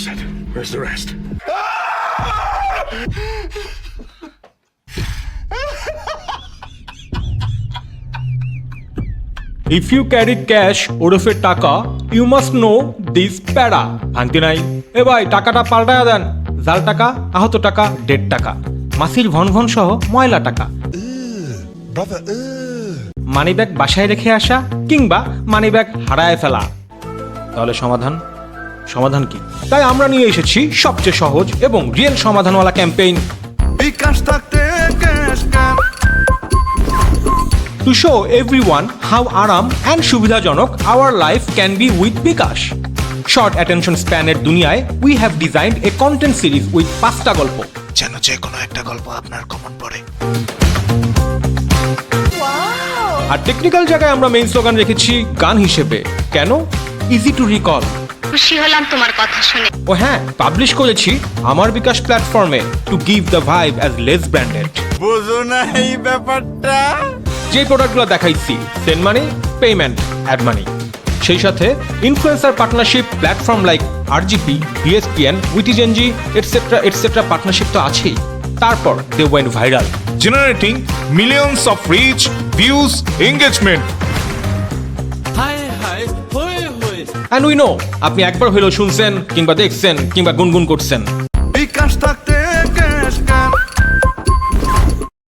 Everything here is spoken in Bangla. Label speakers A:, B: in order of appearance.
A: Where's the rest?
B: If you carry cash ওরফে টাকা ইউ মাস্ট নো দিস প্যারা ভাঙতি নাই। এ ভাই টাকাটা পাল্টায়া দেন। জাল টাকা আহত টাকা ডেড টাকা। মাসির ভন ভন সহ ময়লা টাকা।
C: Brother, ugh.
B: মানি ব্যাগ বাসায় রেখে আসা কিংবা মানি ব্যাগ হারায় ফেলা। তাহলে সমাধান? সমাধান কি? তাই আমরা নিয়ে এসেছি সবচেয়ে সহজ এবং রিয়েল সমাধানওয়ালা ক্যাম্পেইন
D: বিকাশ থাকতে
B: to show everyone how aram and সুবিধাজনক our life can be with bKash. Short attention এর দুনিয়ায় we have designed a content series with পাঁচটা গল্প।
C: যেন যে কোনো একটা গল্প আপনার কমন পড়ে।
B: আর টেকনিক্যাল জায়গায় আমরা মেইন স্লোগান রেখেছি গান হিসেবে। কেন? ইজি টু রিকল
E: খুশি হলাম তোমার কথা শুনে।
B: ও হ্যাঁ পাবলিশ করেছি আমার বিকাশ প্ল্যাটফর্মে to give the vibe as less branded
D: বুঝো না এই ব্যাপারটা?
B: যে প্রোডাক্টগুলো দেখাইছি send money payment add money সেই সাথে influencer partnership platform like RGP BSPN উইটিজেনজি etcetera etcetera partnership তো আছেই। তারপর they went viral
F: generating millions of reach, views, engagement.
B: And we know আপনি একবার হইলেও শুনছেন কিংবা দেখছেন কিংবা গুনগুন করছেন।
D: বিকাশ থাকতে